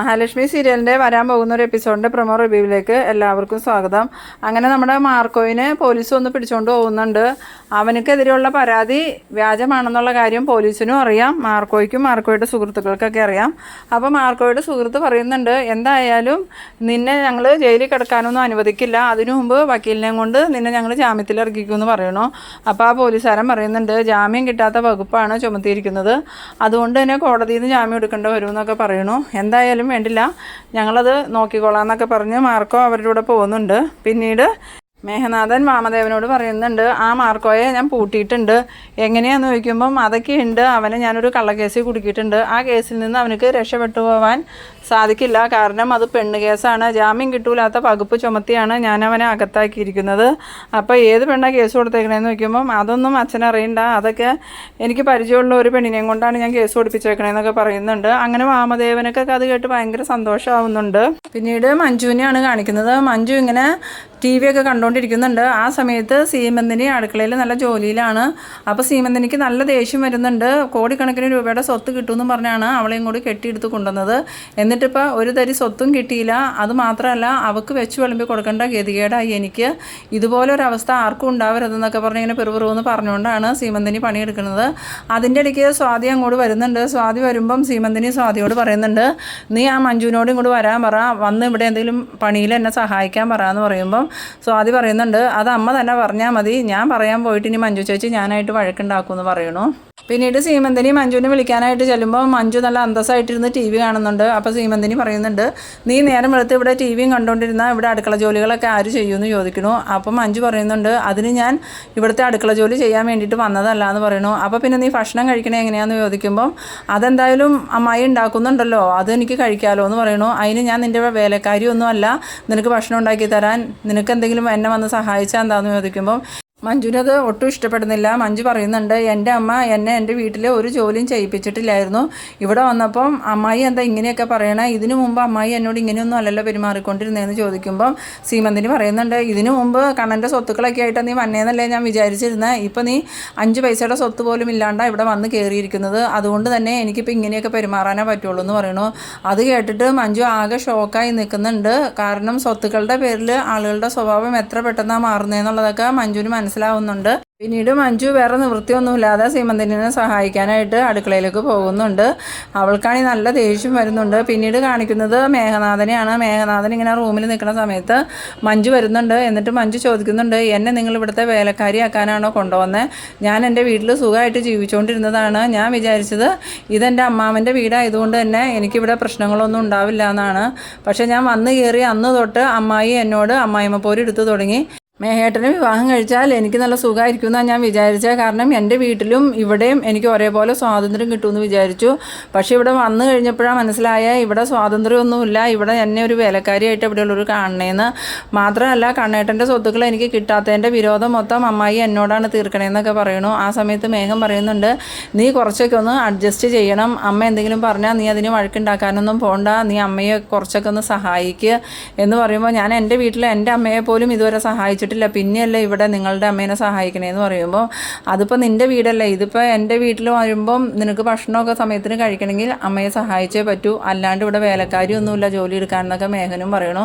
മഹാലക്ഷ്മി സീരിയലിന്റെ വരാൻ പോകുന്ന ഒരു എപ്പിസോഡിന്റെ പ്രൊമോ റിവ്യൂവിലേക്ക് എല്ലാവർക്കും സ്വാഗതം. അങ്ങനെ നമ്മുടെ മാർക്കോയിനെ പോലീസ് ഒന്ന് പിടിച്ചുകൊണ്ട് പോകുന്നുണ്ട്. അവനക്കെതിരെയുള്ള പരാതി വ്യാജമാണെന്നുള്ള കാര്യം പോലീസിനും അറിയാം. മാർക്കോയ്ക്കും മാർക്കോയുടെ സുഹൃത്തുക്കൾക്കൊക്കെ അറിയാം. അപ്പോൾ മാർക്കോയുടെ സുഹൃത്ത് പറയുന്നുണ്ട് എന്തായാലും നിന്നെ ഞങ്ങൾ ജയിലിൽ കിടക്കാനൊന്നും അനുവദിക്കില്ല. അതിനു മുമ്പ് വക്കീലിനെയും കൊണ്ട് നിന്നെ ഞങ്ങൾ ജാമ്യത്തിൽ ഇറക്കിക്കുമെന്ന് പറയണു? അപ്പോൾ ആ പോലീസുകാരൻ പറയുന്നുണ്ട് ജാമ്യം കിട്ടാത്ത വകുപ്പാണ് ചുമത്തിയിരിക്കുന്നത്. അതുകൊണ്ട് തന്നെ കോടതിയിൽ നിന്ന് ജാമ്യം എടുക്കേണ്ടി വരുമെന്നൊക്കെ പറയണു. എന്തായാലും വേണ്ടില്ല. ഞങ്ങളത് നോക്കിക്കോളാം എന്നൊക്കെ പറഞ്ഞ് മാർക്കോ അവരുടെ കൂടെ പോകുന്നുണ്ട്. പിന്നീട് മേഘനാഥൻ വാമദേവനോട് പറയുന്നുണ്ട് ആ മാർക്കോയെ ഞാൻ പൂട്ടിയിട്ടുണ്ട്. എങ്ങനെയാന്ന് ചോദിക്കുമ്പം അതൊക്കെ ഉണ്ട്. അവനെ ഞാനൊരു കള്ളക്കേസിൽ കുടുക്കിയിട്ടുണ്ട്. ആ കേസിൽ നിന്ന് അവനക്ക് രക്ഷപ്പെട്ടു പോകാൻ സാധിക്കില്ല. കാരണം അത് പെണ്ണ് കേസാണ്. ജാമ്യം കിട്ടൂലാത്ത വകുപ്പ് ചുമത്തിയാണ് ഞാൻ അവനെ അകത്താക്കിയിരിക്കുന്നത്. അപ്പോൾ ഏത് പെണ്ണാണ് കേസ് കൊടുത്തേക്കണേന്ന് ചോദിക്കുമ്പം അതൊന്നും അച്ഛനറിയണ്ട അതൊക്കെ എനിക്ക് പരിചയമുള്ള ഒരു പെണ്ണിനെയും കൊണ്ടാണ് ഞാൻ കേസ് കൊടുപ്പിച്ചേക്കണേന്നൊക്കെ പറയുന്നുണ്ട്. അങ്ങനെ വാമദേവനൊക്കെ അത് കേട്ട് ഭയങ്കര സന്തോഷമാവുന്നുണ്ട്. പിന്നീട് മഞ്ജുവിനെയാണ് കാണിക്കുന്നത്. മഞ്ജു ഇങ്ങനെ ടി വി ഒക്കെ കണ്ടുകൊണ്ടിരിക്കുന്നുണ്ട് ആ സമയത്ത് സീമന്തിനി അടുക്കളയിൽ നല്ല ജോലിയിലാണ്. അപ്പോൾ സീമന്തിനിക്ക് നല്ല ദേഷ്യം വരുന്നുണ്ട്. കോടിക്കണക്കിന് രൂപയുടെ സ്വത്ത് കിട്ടുമെന്ന് പറഞ്ഞാണ് അവളെയും കൂടി കെട്ടിയെടുത്ത് കൊണ്ടുവന്നത്. എന്നിട്ടിപ്പോൾ ഒരു തരി സ്വത്തും കിട്ടിയില്ല. അത് മാത്രമല്ല അവൾക്ക് വെച്ച് വിളമ്പി കൊടുക്കേണ്ട ഗതികേടായി എനിക്ക്. ഇതുപോലൊരവസ്ഥ ആർക്കും ഉണ്ടാവരുതെന്നൊക്കെ പറഞ്ഞ് ഇങ്ങനെ പെറുപെറുവെന്ന് പറഞ്ഞുകൊണ്ടാണ് സീമന്തിനി പണിയെടുക്കുന്നത്. അതിന്റെ ഇടയ്ക്ക് സ്വാതി അങ്ങോട്ട് വരുന്നുണ്ട്. സ്വാതി വരുമ്പം സീമന്തിനി സ്വാതിയോട് പറയുന്നുണ്ട് നീ ആ മഞ്ജുവിനോട് ഇങ്ങോട്ട് വരാൻ പറ. വന്ന് ഇവിടെ എന്തെങ്കിലും പണിയിൽ എന്നെ സഹായിക്കാൻ പറ എന്ന് പറയുമ്പം സ്വാതി പറയുന്നുണ്ട്. അത് അമ്മ തന്നെ പറഞ്ഞാൽ മതി. ഞാൻ പറയാൻ പോയിട്ട് ഇനി മഞ്ജു ചേച്ചി ഞാനായിട്ട് വഴക്കുണ്ടാക്കുമെന്ന് പറയണു. പിന്നീട് സീമന്തിനി മഞ്ജുവിനെ വിളിക്കാനായിട്ട് ചെല്ലുമ്പോൾ മഞ്ജു നല്ല അന്തസ്സായിട്ടിരുന്ന് ടി വി കാണുന്നുണ്ട്. അപ്പോൾ സീമന്തിനി പറയുന്നുണ്ട് നീ നേരം വെളുത്ത് ഇവിടെ ടി വിയും കണ്ടുകൊണ്ടിരുന്ന ഇവിടെ അടുക്കള ജോലികളൊക്കെ ആര് ചെയ്യുമെന്ന് ചോദിക്കണു. അപ്പം മഞ്ജു പറയുന്നുണ്ട് അതിന് ഞാൻ ഇവിടുത്തെ അടുക്കള ജോലി ചെയ്യാൻ വേണ്ടിയിട്ട് വന്നതല്ല എന്ന് പറയണു അപ്പോൾ പിന്നെ നീ ഭക്ഷണം കഴിക്കണേ എങ്ങനെയാന്ന് ചോദിക്കുമ്പം അതെന്തായാലും അമ്മായി ഉണ്ടാക്കുന്നുണ്ടല്ലോ അതെനിക്ക് കഴിക്കാമല്ലോ എന്ന് പറയണു അതിന് ഞാൻ നിന്റെ വേലക്കാരിയൊന്നും അല്ല നിനക്ക് ഭക്ഷണം ഉണ്ടാക്കി തരാൻ നിനക്ക് എന്തെങ്കിലും എന്നെ വന്ന് സഹായിച്ചാൽ എന്താണെന്ന് ചോദിക്കുമ്പം മഞ്ജുവിനത് ഒട്ടും ഇഷ്ടപ്പെടുന്നില്ല. മഞ്ജു പറയുന്നുണ്ട് എന്റെ അമ്മ എന്നെ എന്റെ വീട്ടിൽ ഒരു ജോലിയും ചെയ്യിപ്പിച്ചിട്ടില്ലായിരുന്നു. ഇവിടെ വന്നപ്പം അമ്മായി എന്താ ഇങ്ങനെയൊക്കെ പറയണേ? ഇതിനു മുമ്പ് അമ്മായി എന്നോട് ഇങ്ങനെയൊന്നും അല്ലല്ലോ പെരുമാറിക്കൊണ്ടിരുന്നതെന്ന് ചോദിക്കുമ്പം സീമന്തിന് പറയുന്നുണ്ട് ഇതിനു മുമ്പ് കണ്ണന്റെ സ്വത്തുക്കളൊക്കെ ആയിട്ട് നീ വന്നേന്നല്ലേ ഞാൻ വിചാരിച്ചിരുന്നത് ഇപ്പം നീ അഞ്ച് പൈസയുടെ സ്വത്ത് പോലും ഇല്ലാണ്ടാ ഇവിടെ വന്ന് കയറിയിരിക്കുന്നത് അതുകൊണ്ട് തന്നെ എനിക്കിപ്പോൾ ഇങ്ങനെയൊക്കെ പെരുമാറാനേ പറ്റുള്ളൂ എന്ന് പറയണു അത് കേട്ടിട്ട് മഞ്ജു ആകെ ഷോക്കായി നിൽക്കുന്നുണ്ട്. കാരണം സ്വത്തുക്കളുടെ പേരിൽ ആളുകളുടെ സ്വഭാവം എത്ര പെട്ടെന്നാണ് മാറുന്നതെന്നുള്ളതൊക്കെ മഞ്ജുവിന് മനസ്സിലാവുന്നുണ്ട്. പിന്നീട് മഞ്ജു വേറെ നിവൃത്തിയൊന്നുമില്ലാതെ സീമന്തിനെ സഹായിക്കാനായിട്ട് അടുക്കളയിലേക്ക് പോകുന്നുണ്ട്. അവൾക്കാണെങ്കിൽ നല്ല ദേഷ്യം വരുന്നുണ്ട്. പിന്നീട് കാണിക്കുന്നത് മേഘനാഥനെയാണ്. മേഘനാഥൻ ഇങ്ങനെ റൂമിൽ നിൽക്കുന്ന സമയത്ത് മഞ്ജു വരുന്നുണ്ട്. എന്നിട്ട് മഞ്ജു ചോദിക്കുന്നുണ്ട് എന്നെ നിങ്ങൾ ഇവിടുത്തെ വേലക്കാരിയാക്കാനാണോ കൊണ്ടുവന്നത് ഞാൻ എന്റെ വീട്ടിൽ സുഖമായിട്ട് ജീവിച്ചുകൊണ്ടിരുന്നതാണ്. ഞാൻ വിചാരിച്ചത് ഇതെന്റെ അമ്മാവന്റെ വീടായതുകൊണ്ട് തന്നെ എനിക്കിവിടെ പ്രശ്നങ്ങളൊന്നും ഉണ്ടാവില്ല എന്നാണ്. പക്ഷേ ഞാൻ വന്നു കയറി അന്ന് തൊട്ട് അമ്മായി എന്നോട് അമ്മായിമ്മ പോരെടുത്തു തുടങ്ങി. മേഹേട്ടന് വിവാഹം കഴിച്ചാൽ എനിക്ക് നല്ല സുഖമായിരിക്കും എന്നാണ് ഞാൻ വിചാരിച്ചത്. കാരണം എന്റെ വീട്ടിലും ഇവിടെയും എനിക്ക് ഒരേപോലെ സ്വാതന്ത്ര്യം കിട്ടുമെന്ന് വിചാരിച്ചു. പക്ഷേ ഇവിടെ വന്നു കഴിഞ്ഞപ്പോഴാണ് മനസ്സിലായ ഇവിടെ സ്വാതന്ത്ര്യമൊന്നുമില്ല. ഇവിടെ എന്നെ ഒരു വേലക്കാരിയായിട്ട് ഇവിടെയുള്ളൊരു കാണണേന്ന്. മാത്രമല്ല കണ്ണേട്ടന്റെ സ്വത്തുക്കൾ എനിക്ക് കിട്ടാത്തതിന്റെ വിരോധം മൊത്തം അമ്മായി എന്നോടാണ് തീർക്കണേന്നൊക്കെ പറയണു ആ സമയത്ത് മേഘം പറയുന്നുണ്ട് നീ കുറച്ചൊക്കെ ഒന്ന് അഡ്ജസ്റ്റ് ചെയ്യണം. അമ്മ എന്തെങ്കിലും പറഞ്ഞാൽ നീ അതിന് വഴക്കുണ്ടാക്കാനൊന്നും പോണ്ട. നീ അമ്മയെ കുറച്ചൊക്കെ ഒന്ന് സഹായിക്കുക എന്ന് പറയുമ്പോൾ ഞാൻ എന്റെ വീട്ടിൽ എന്റെ അമ്മയെ പോലും ഇതുവരെ സഹായിച്ചിട്ടില്ല പിന്നെയല്ലേ ഇവിടെ നിങ്ങളുടെ അമ്മേനെ സഹായിക്കണേന്ന് പറയുമ്പോൾ അതിപ്പോൾ നിന്റെ വീടല്ലേ? ഇതിപ്പോൾ എന്റെ വീട്ടിൽ വരുമ്പം നിനക്ക് ഭക്ഷണമൊക്കെ സമയത്തിന് കഴിക്കണമെങ്കിൽ അമ്മയെ സഹായിച്ചേ പറ്റൂ. അല്ലാണ്ട് ഇവിടെ വേലക്കാരി ഒന്നുമില്ല ജോലി എടുക്കാനെന്നൊക്കെ മേഘനും പറയണു.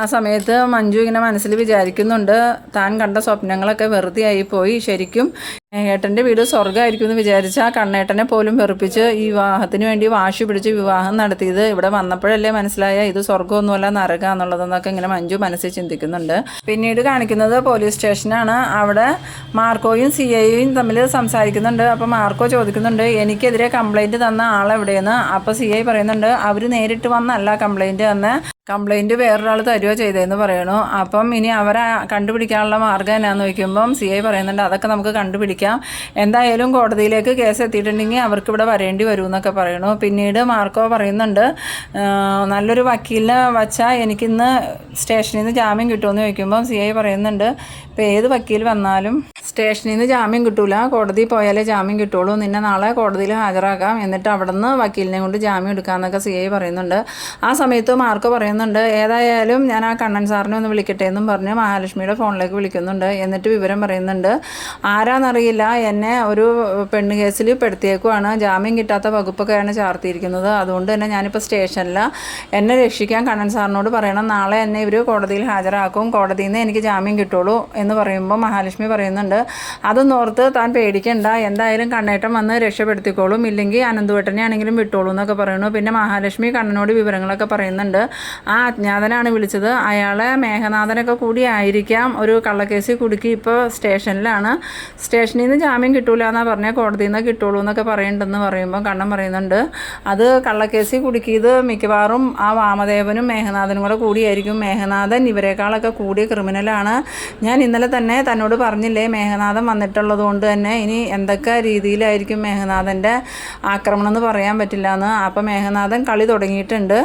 ആ സമയത്ത് മഞ്ജു ഇങ്ങനെ മനസ്സിൽ വിചാരിക്കുന്നുണ്ട്. താൻ കണ്ട സ്വപ്നങ്ങളൊക്കെ വെറുതെ ആയിപ്പോയി ശരിക്കും ഏട്ടന്റെ വീട് സ്വർഗമായിരിക്കും എന്ന് വിചാരിച്ച ആ കണ്ണേട്ടനെ പോലും വെറുപ്പിച്ച് ഈ വിവാഹത്തിന് വേണ്ടി വാശി പിടിച്ച് വിവാഹം നടത്തിയത് ഇവിടെ വന്നപ്പോഴല്ലേ മനസ്സിലായ ഇത് സ്വർഗമൊന്നുമല്ല നരക എന്നുള്ളതെന്നൊക്കെ ഇങ്ങനെ മഞ്ജു മനസ്സിൽ ചിന്തിക്കുന്നുണ്ട്. പിന്നീട് കാണിക്കുന്നത് പോലീസ് സ്റ്റേഷനാണ്. അവിടെ മാർക്കോയും സി ഐയും തമ്മിൽ സംസാരിക്കുന്നുണ്ട്. അപ്പോൾ മാർക്കോ ചോദിക്കുന്നുണ്ട് എനിക്കെതിരെ കംപ്ലൈന്റ് തന്ന ആളെവിടെയെന്ന്? അപ്പോൾ സി ഐ പറയുന്നുണ്ട് അവർ നേരിട്ട് വന്നല്ല കംപ്ലൈന്റ് തന്ന കംപ്ലൈന്റ് വേറൊരാൾ തരുമോ ചെയ്തതെന്ന് പറയണു. അപ്പം ഇനി അവരെ കണ്ടുപിടിക്കാനുള്ള മാർഗം എന്നാന്ന് ചോദിക്കുമ്പം സി ഐ പറയുന്നുണ്ട് അതൊക്കെ നമുക്ക് കണ്ടുപിടിക്കാം. എന്തായാലും കോടതിയിലേക്ക് കേസ് എത്തിയിട്ടുണ്ടെങ്കിൽ അവർക്ക് ഇവിടെ വരേണ്ടി വരും എന്നൊക്കെ പറയണു. പിന്നീട് മാർക്കോ പറയുന്നുണ്ട് നല്ലൊരു വക്കീലിനെ വച്ചാൽ എനിക്കിന്ന് സ്റ്റേഷനിൽ നിന്ന് ജാമ്യം കിട്ടുമെന്ന് ചോദിക്കുമ്പം സി ഐ പറയുന്നുണ്ട് ഇപ്പോൾ ഏത് വക്കീൽ വന്നാലും സ്റ്റേഷനിൽ നിന്ന് ജാമ്യം കിട്ടൂല. കോടതി പോയാലേ ജാമ്യം കിട്ടുള്ളൂ. നിന്നെ നാളെ കോടതിയിൽ ഹാജരാക്കാം. എന്നിട്ട് അവിടെ നിന്ന് വക്കീലിനെ കൊണ്ട് ജാമ്യം എടുക്കാമെന്നൊക്കെ സി ഐ പറയുന്നുണ്ട്. ആ സമയത്ത് മാർക്കോ പറയുന്നുണ്ട് പറയുന്നുണ്ട് ഏതായാലും ഞാൻ ആ കണ്ണൻ സാറിനെ ഒന്ന് വിളിക്കട്ടെ എന്നും പറഞ്ഞ് മഹാലക്ഷ്മിയുടെ ഫോണിലേക്ക് വിളിക്കുന്നുണ്ട്. എന്നിട്ട് വിവരം പറയുന്നുണ്ട് ആരാന്നറിയില്ല എന്നെ ഒരു പെണ്ണ് കേസിൽ പെടുത്തിയേക്കുവാണ്. ജാമ്യം കിട്ടാത്ത വകുപ്പൊക്കെയാണ് ചാർത്തിയിരിക്കുന്നത്. അതുകൊണ്ട് തന്നെ ഞാനിപ്പോൾ സ്റ്റേഷനിൽ എന്നെ രക്ഷിക്കാൻ കണ്ണൻ സാറിനോട് പറയണം. നാളെ എന്നെ ഇവർ കോടതിയിൽ ഹാജരാക്കും. കോടതിയിൽ നിന്ന് എനിക്ക് ജാമ്യം കിട്ടുള്ളൂ എന്ന് പറയുമ്പോൾ മഹാലക്ഷ്മി പറയുന്നുണ്ട് അതൊന്നും ഓർത്ത് താൻ പേടിക്കണ്ട. എന്തായാലും കണ്ണേട്ടം വന്ന് രക്ഷപ്പെടുത്തിക്കോളും. ഇല്ലെങ്കിൽ അനന്തുവേട്ടനെ ആണെങ്കിലും വിട്ടോളൂ എന്നൊക്കെ പറയുന്നു. പിന്നെ മഹാലക്ഷ്മി കണ്ണനോട് വിവരങ്ങളൊക്കെ പറയുന്നുണ്ട് ആ അജ്ഞാതനാണ് വിളിച്ചത്. അയാളെ മേഘനാഥനൊക്കെ കൂടി ആയിരിക്കാം. ഒരു കള്ളക്കേസിൽ കുടുക്കി ഇപ്പോൾ സ്റ്റേഷനിലാണ്. സ്റ്റേഷനിൽ നിന്ന് ജാമ്യം കിട്ടൂല എന്നാ പറഞ്ഞാൽ കോടതിയിൽ നിന്ന് കിട്ടുള്ളൂ എന്നൊക്കെ പറയുന്നുണ്ടെന്ന് പറയുമ്പോൾ കണ്ണം പറയുന്നുണ്ട്. അത് കള്ളക്കേസിൽ കുടുക്കിയത് മിക്കവാറും ആ വാമദേവനും മേഘനാഥനും കൂടെ കൂടിയായിരിക്കും. മേഘനാഥൻ ഇവരെക്കാളൊക്കെ കൂടിയ ക്രിമിനലാണ്. ഞാൻ ഇന്നലെ തന്നെ തന്നോട് പറഞ്ഞില്ലേ മേഘനാഥൻ വന്നിട്ടുള്ളത് കൊണ്ട് തന്നെ ഇനി എന്തൊക്കെ രീതിയിലായിരിക്കും മേഘനാഥന്റെ ആക്രമണം എന്ന് പറയാൻ പറ്റില്ല എന്ന് അപ്പോൾ മേഘനാഥൻ കളി തുടങ്ങിയിട്ടുണ്ട്.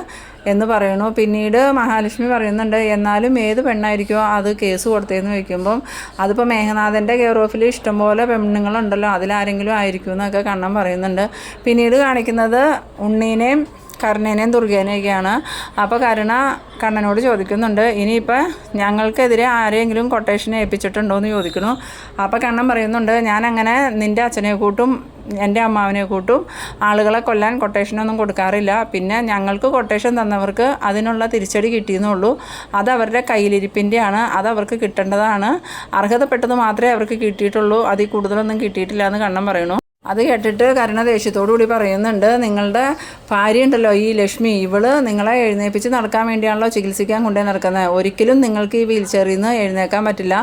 എന്ന് പറയണോ പിന്നീട് മഹാലക്ഷ്മി പറയുന്നുണ്ട് എന്നാലും ഏത് പെണ്ണായിരിക്കുമോ അത് കേസ് കൊടുത്തതെന്ന് വയ്ക്കുമ്പം അതിപ്പോൾ മേഘനാഥന്റെ കെയർ ഓഫിൽ ഇഷ്ടംപോലെ പെണ്ണുങ്ങളുണ്ടല്ലോ അതിലാരെങ്കിലും ആയിരിക്കും എന്നൊക്കെ കണ്ണൻ പറയുന്നുണ്ട്. പിന്നീട് കാണിക്കുന്നത് ഉണ്ണീനെയും കരുണേനെയും ദുർഗേനെയൊക്കെയാണ്. അപ്പോൾ കരുണ കണ്ണനോട് ചോദിക്കുന്നുണ്ട് ഇനിയിപ്പോൾ ഞങ്ങൾക്കെതിരെ ആരെയെങ്കിലും കൊട്ടേഷൻ ഏൽപ്പിച്ചിട്ടുണ്ടോ എന്ന് ചോദിക്കുന്നു. അപ്പോൾ കണ്ണൻ പറയുന്നുണ്ട് ഞാനങ്ങനെ നിന്റെ അച്ഛനെ കൂട്ടും എന്റെ അമ്മാവിനെ കൂട്ടും ആളുകളെ കൊല്ലാൻ കൊട്ടേഷനൊന്നും കൊടുക്കാറില്ല. പിന്നെ ഞങ്ങൾക്ക് കൊട്ടേഷൻ തന്നവർക്ക് അതിനുള്ള തിരിച്ചടി കിട്ടിയെന്നുള്ളൂ അത് അവരുടെ കയ്യിലിരിപ്പിന്റെയാണ് അത് അവർക്ക് കിട്ടേണ്ടതാണ്. അർഹതപ്പെട്ടത് മാത്രമേ അവർക്ക് കിട്ടിയിട്ടുള്ളൂ. അതിൽ കൂടുതലൊന്നും കിട്ടിയിട്ടില്ല എന്ന് കണ്ണം പറയുന്നു. അത് കേട്ടിട്ട് കരുണ ദേഷ്യത്തോടു കൂടി പറയുന്നുണ്ട് നിങ്ങളുടെ ഭാര്യ ഉണ്ടല്ലോ ഈ ലക്ഷ്മി ഇവൾ നിങ്ങളെ എഴുന്നേപ്പിച്ച് നടക്കാൻ വേണ്ടിയാണല്ലോ ചികിത്സിക്കാൻ കൊണ്ടേ നടക്കുന്നത് ഒരിക്കലും നിങ്ങൾക്ക് ഈ വീൽ ചെയറിൽ നിന്ന് എഴുന്നേക്കാൻ പറ്റില്ല.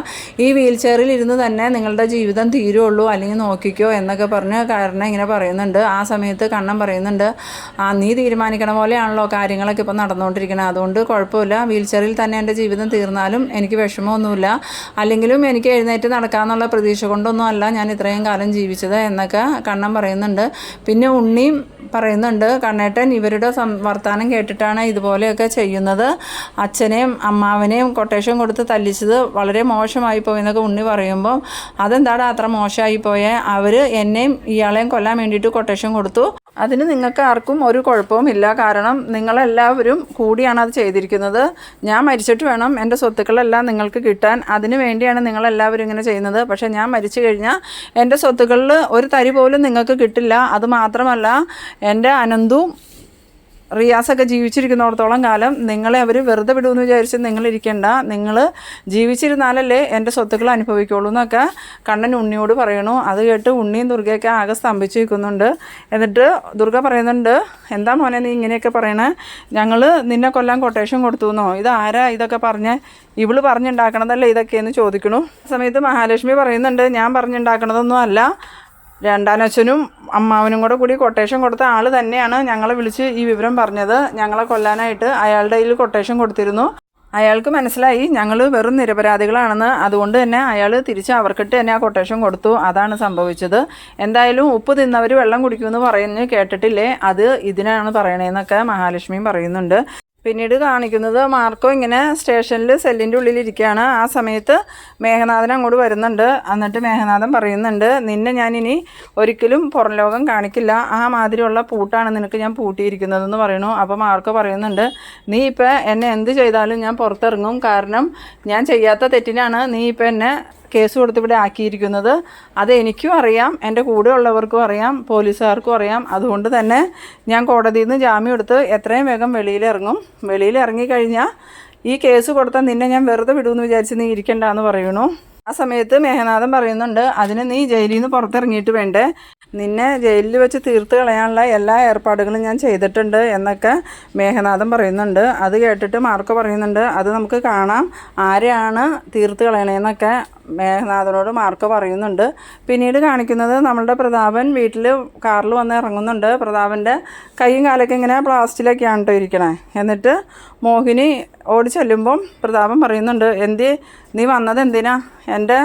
ഈ വീൽ ചെയറിൽ ഇരുന്ന് തന്നെ നിങ്ങളുടെ ജീവിതം തീരുള്ളൂ അല്ലെങ്കിൽ നോക്കിക്കോ എന്നൊക്കെ പറഞ്ഞ് കരുണ ഇങ്ങനെ പറയുന്നുണ്ട്. ആ സമയത്ത് കണ്ണൻ പറയുന്നുണ്ട് ആ നീ തീരുമാനിക്കണ പോലെയാണല്ലോ കാര്യങ്ങളൊക്കെ ഇപ്പം നടന്നുകൊണ്ടിരിക്കുന്നത് അതുകൊണ്ട് കുഴപ്പമില്ല. വീൽ ചെയറിൽ തന്നെ എന്റെ ജീവിതം തീർന്നാലും എനിക്ക് വിഷമമൊന്നുമില്ല. അല്ലെങ്കിലും എനിക്ക് എഴുന്നേറ്റ് നടക്കാമെന്നുള്ള പ്രതീക്ഷ കൊണ്ടൊന്നും അല്ല ഞാൻ ഇത്രയും കാലം ജീവിച്ചത് എന്നൊക്കെ കണ്ണൻ പറയുന്നുണ്ട്. പിന്നെ ഉണ്ണിയും പറയുന്നുണ്ട് കണ്ണേട്ടൻ ഇവരുടെ സം വർത്തമാനം കേട്ടിട്ടാണ് ഇതുപോലെയൊക്കെ ചെയ്യുന്നത്. അച്ഛനെയും അമ്മാവനെയും കൊട്ടേഷൻ കൊടുത്ത് തല്ലിച്ചത് വളരെ മോശമായി പോയെന്നൊക്കെ ഉണ്ണി പറയുമ്പം അതെന്താണ് അത്ര മോശമായി പോയേ അവർ എന്നെയും ഇയാളെയും കൊല്ലാൻ വേണ്ടിയിട്ട് കൊട്ടേഷൻ കൊടുത്തു. അതിന് നിങ്ങൾക്ക് ആർക്കും ഒരു കുഴപ്പവുമില്ല കാരണം നിങ്ങളെല്ലാവരും കൂടിയാണ് അത് ചെയ്തിരിക്കുന്നത്. ഞാൻ മരിച്ചിട്ട് വേണം എന്റെ സ്വത്തുക്കളെല്ലാം നിങ്ങൾക്ക് കിട്ടാൻ. അതിന് വേണ്ടിയാണ് നിങ്ങളെല്ലാവരും ഇങ്ങനെ ചെയ്യുന്നത്. പക്ഷേ ഞാൻ മരിച്ചു കഴിഞ്ഞാൽ എന്റെ സ്വത്തുക്കളിൽ ഒരു തരി പോലും നിങ്ങൾക്ക് കിട്ടില്ല. അത് മാത്രമല്ല എന്റെ അനന്തും റിയാസൊക്കെ ജീവിച്ചിരിക്കുന്നിടത്തോളം കാലം നിങ്ങളെ അവർ വെറുതെ വിടുമെന്ന് വിചാരിച്ച് നിങ്ങളിരിക്കേണ്ട. നിങ്ങൾ ജീവിച്ചിരുന്നാലല്ലേ എന്റെ സ്വത്തുക്കൾ അനുഭവിക്കുള്ളൂ എന്നൊക്കെ കണ്ണൻ ഉണ്ണിയോട് പറയണു. അത് കേട്ട് ഉണ്ണിയും ദുർഗയൊക്കെ ആകെ സ്തംഭിച്ച് നിൽക്കുന്നുണ്ട് എന്നിട്ട് ദുർഗ പറയുന്നുണ്ട് എന്താ മോനെ നീ ഇങ്ങനെയൊക്കെ പറയണേ? ഞങ്ങൾ നിന്നെ കൊല്ലാൻ കൊട്ടേഷൻ കൊടുത്തു എന്നോ ഇതാരാ ഇതൊക്കെ പറഞ്ഞ് ഇവൾ പറഞ്ഞുണ്ടാക്കണതല്ലേ ഇതൊക്കെയെന്ന് ചോദിക്കണു. സമയത്ത് മഹാലക്ഷ്മി പറയുന്നുണ്ട് ഞാൻ പറഞ്ഞുണ്ടാക്കണതൊന്നും അല്ല. രണ്ടാനച്ഛനും അമ്മാവനും കൂടെ കൂടി കൊട്ടേഷൻ കൊടുത്ത ആൾ തന്നെയാണ് ഞങ്ങളെ വിളിച്ച് ഈ വിവരം പറഞ്ഞത്. ഞങ്ങളെ കൊല്ലാനായിട്ട് അയാളുടെ കയ്യിൽ കൊട്ടേഷൻ കൊടുത്തിരുന്നു. അയാൾക്ക് മനസ്സിലായി ഞങ്ങൾ വെറും നിരപരാധികളാണെന്ന്. അതുകൊണ്ട് തന്നെ അയാൾ തിരിച്ച് അവർക്കിട്ട് തന്നെ ആ കൊട്ടേഷൻ കൊടുത്തു. അതാണ് സംഭവിച്ചത്. എന്തായാലും ഉപ്പ് തിന്നവർ വെള്ളം കുടിക്കുമെന്ന് പറയുന്നത് കേട്ടിട്ടില്ലേ? അത് ഇതിനാണ് പറയണേന്നൊക്കെ മഹാലക്ഷ്മിയും പറയുന്നുണ്ട്. പിന്നീട് കാണിക്കുന്നത് മാർക്കോ ഇങ്ങനെ സ്റ്റേഷനിൽ സെല്ലിന്റെ ഉള്ളിലിരിക്കുകയാണ്. ആ സമയത്ത് മേഘനാഥൻ അങ്ങോട്ട് വരുന്നുണ്ട്. എന്നിട്ട് മേഘനാഥൻ പറയുന്നുണ്ട് നിന്നെ ഞാനിനി ഒരിക്കലും പുറം ലോകം കാണിക്കില്ല. ആ മാതിരിയുള്ള പൂട്ടാണ് നിനക്ക് ഞാൻ പൂട്ടിയിരിക്കുന്നതെന്ന് പറയുന്നു. അപ്പോൾ മാർക്കോ പറയുന്നുണ്ട് നീ ഇപ്പം എന്നെ എന്ത് ചെയ്താലും ഞാൻ പുറത്തിറങ്ങും. കാരണം ഞാൻ ചെയ്യാത്ത തെറ്റിനാണ് നീ ഇപ്പം എന്നെ കേസ് കൊടുത്ത് ഇവിടെ ആക്കിയിരിക്കുന്നത്. അത് എനിക്കും അറിയാം എന്റെ കൂടെ ഉള്ളവർക്കും അറിയാം പോലീസുകാർക്കും അറിയാം. അതുകൊണ്ട് തന്നെ ഞാൻ കോടതിയിൽ നിന്ന് ജാമ്യം എടുത്ത് എത്രയും വേഗം വെളിയിലിറങ്ങും. വെളിയിൽ ഇറങ്ങിക്കഴിഞ്ഞാൽ ഈ കേസ് കൊടുത്താൽ നിന്നെ ഞാൻ വെറുതെ വിടുമെന്ന് വിചാരിച്ച് നീ ഇരിക്കണ്ടെന്ന് പറയണു ആ സമയത്ത് മേഘനാഥൻ പറയുന്നുണ്ട് അതിന് നീ ജയിലിൽ നിന്ന് പുറത്തിറങ്ങിയിട്ട് വേണ്ടേ? നിന്നെ ജയിലിൽ വെച്ച് തീർത്ത് കളയാനുള്ള എല്ലാ ഏർപ്പാടുകളും ഞാൻ ചെയ്തിട്ടുണ്ട് എന്നൊക്കെ മേഘനാഥൻ പറയുന്നുണ്ട്. അത് കേട്ടിട്ട് മാർക്ക് പറയുന്നുണ്ട് അത് നമുക്ക് കാണാം. ആരെയാണ് തീർത്ത് കളയണേന്നൊക്കെ മേഘനാഥനോട് മാർക്ക് പറയുന്നുണ്ട്. പിന്നീട് കാണിക്കുന്നത് നമ്മളുടെ പ്രതാപൻ വീട്ടിൽ കാറിൽ വന്ന് ഇറങ്ങുന്നുണ്ട്. പ്രതാപന്റെ കൈയും കാലൊക്കെ ഇങ്ങനെ പ്ലാസ്റ്റിലൊക്കെയാണ് കേട്ടോ ഇരിക്കണേ. എന്നിട്ട് മോഹിനി ഓടി ചെല്ലുമ്പം പ്രതാപൻ പറയുന്നുണ്ട് എന്തി? നീ വന്നത് എന്തിനാ? എന്റെ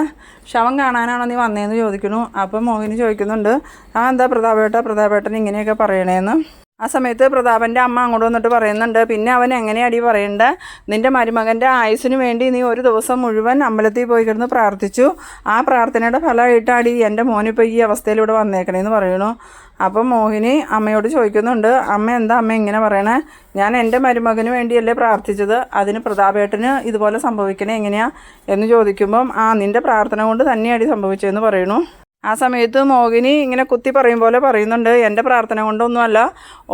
ശവം കാണാനാണോ നീ വന്നതെന്ന് ചോദിക്കുന്നു. അപ്പം മോഹിനി ചോദിക്കുന്നുണ്ട് ആ എന്താ പ്രതാപേട്ട? പ്രതാപേട്ടൻ ഇങ്ങനെയൊക്കെ പറയണേന്ന്. ആ സമയത്ത് പ്രതാപന്റെ അമ്മ അങ്ങോട്ട് വന്നിട്ട് പറയുന്നുണ്ട് പിന്നെ അവൻ എങ്ങനെയാടി പറയണ്ട? നിന്റെ മരുമകന്റെ ആയുസ്സിന് വേണ്ടി നീ ഒരു ദിവസം മുഴുവൻ അമ്പലത്തിൽ പോയി കിടന്ന് പ്രാർത്ഥിച്ചു. ആ പ്രാർത്ഥനയുടെ ഫലമായിട്ടാടി എന്റെ മോനിപ്പോൾ ഈ അവസ്ഥയിലൂടെ വന്നേക്കണേന്ന് പറയണു അപ്പം മോഹിനി അമ്മയോട് ചോദിക്കുന്നുണ്ട് അമ്മ എന്താ അമ്മ ഇങ്ങനെ പറയണേ? ഞാൻ എന്റെ മരുമകന് വേണ്ടിയല്ലേ പ്രാർത്ഥിച്ചത്. അതിന് പ്രതാപേട്ടന് ഇതുപോലെ സംഭവിക്കണേ എങ്ങനെയാ? എന്ന് ചോദിക്കുമ്പം ആ നിന്റെ പ്രാർത്ഥന കൊണ്ട് തന്നെയാടി സംഭവിച്ചതെന്ന് പറയണു ആ സമയത്ത് മോഹിനി ഇങ്ങനെ കുത്തി പറയും പോലെ പറയുന്നുണ്ട്. എന്റെ പ്രാർത്ഥന കൊണ്ടൊന്നുമല്ല.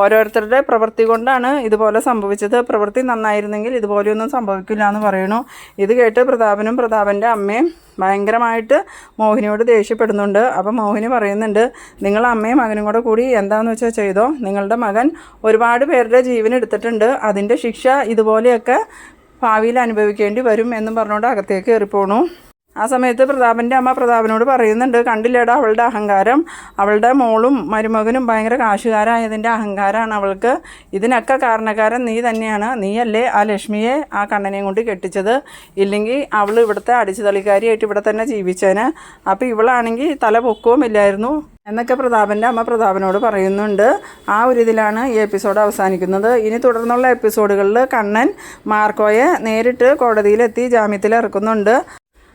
ഓരോരുത്തരുടെ പ്രവൃത്തി കൊണ്ടാണ് ഇതുപോലെ സംഭവിച്ചത്. പ്രവൃത്തി നന്നായിരുന്നെങ്കിൽ ഇതുപോലെയൊന്നും സംഭവിക്കില്ല എന്ന് പറയണു ഇത് കേട്ട് പ്രതാപനും പ്രതാപന്റെ അമ്മയും ഭയങ്കരമായിട്ട് മോഹിനിയോട് ദേഷ്യപ്പെടുന്നുണ്ട്. അപ്പം മോഹിനി പറയുന്നുണ്ട് നിങ്ങൾ അമ്മയും മകനും കൂടെ കൂടി എന്താണെന്ന് വെച്ചാൽ ചെയ്തോ? നിങ്ങളുടെ മകൻ ഒരുപാട് പേരുടെ ജീവൻ എടുത്തിട്ടുണ്ട്. അതിന്റെ ശിക്ഷ ഇതുപോലെയൊക്കെ ഭാവിയിൽ അനുഭവിക്കേണ്ടി വരും എന്നും പറഞ്ഞുകൊണ്ട് അകത്തേക്ക് കയറിപ്പോണു. ആ സമയത്ത് പ്രതാപന്റെ അമ്മ പ്രതാപനോട് പറയുന്നുണ്ട് കണ്ടില്ലേടാ അവളുടെ അഹങ്കാരം? അവളുടെ മോളും മരുമകനും ഭയങ്കര കാശുകാരായതിന്റെ അഹങ്കാരമാണ് അവൾക്ക്. ഇതിനൊക്കെ കാരണക്കാരൻ നീ തന്നെയാണ്. നീയല്ലേ ആ ലക്ഷ്മിയെ ആ കണ്ണനെയും കൊണ്ട് കെട്ടിച്ചത്? ഇല്ലെങ്കിൽ അവൾ ഇവിടുത്തെ അടിച്ചുതളിക്കാരിയായിട്ട് ഇവിടെ തന്നെ ജീവിച്ചേന്. അപ്പോൾ ഇവളാണെങ്കിൽ തല പൊക്കവും ഇല്ലായിരുന്നു. എന്നൊക്കെ പ്രതാപന്റെ അമ്മ പ്രതാപനോട് പറയുന്നുണ്ട്. ആ ഒരു ഇതിലാണ് ഈ എപ്പിസോഡ് അവസാനിക്കുന്നത്. ഇനി തുടർന്നുള്ള എപ്പിസോഡുകളിൽ കണ്ണൻ മാർക്കോയെ നേരിട്ട് കോടതിയിലെത്തി ജാമ്യത്തിൽ ഇറക്കുന്നുണ്ട്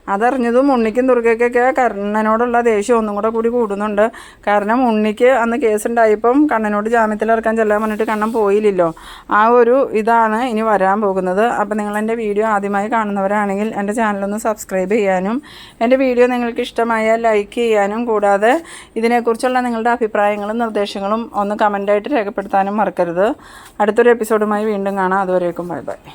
അതറിഞ്ഞതും ഉണ്ണിക്കും ദുർഗയ്ക്കൊക്കെ കർണനോടുള്ള ദേഷ്യം ഒന്നും കൂടെ കൂടി കൂടുന്നുണ്ട്. കാരണം ഉണ്ണിക്ക് അന്ന് കേസുണ്ടായപ്പം കണ്ണനോട് ജാമ്യത്തിൽ ഇറക്കാൻ ചെല്ലാൻ പറഞ്ഞിട്ട് കണ്ണൻ പോയില്ലല്ലോ. ആ ഒരു ഇതാണ് ഇനി വരാൻ പോകുന്നത്. അപ്പോൾ നിങ്ങൾ എന്റെ വീഡിയോ ആദ്യമായി കാണുന്നവരാണെങ്കിൽ എന്റെ ചാനലൊന്ന് സബ്സ്ക്രൈബ് ചെയ്യാനും എന്റെ വീഡിയോ നിങ്ങൾക്ക് ഇഷ്ടമായാൽ ലൈക്ക് ചെയ്യാനും കൂടാതെ ഇതിനെക്കുറിച്ചുള്ള നിങ്ങളുടെ അഭിപ്രായങ്ങളും നിർദ്ദേശങ്ങളും ഒന്ന് കമന്റായിട്ട് രേഖപ്പെടുത്താനും മറക്കരുത്. അടുത്തൊരു എപ്പിസോഡുമായി വീണ്ടും കാണാം. അതുവരേക്കും ബൈ ബൈ.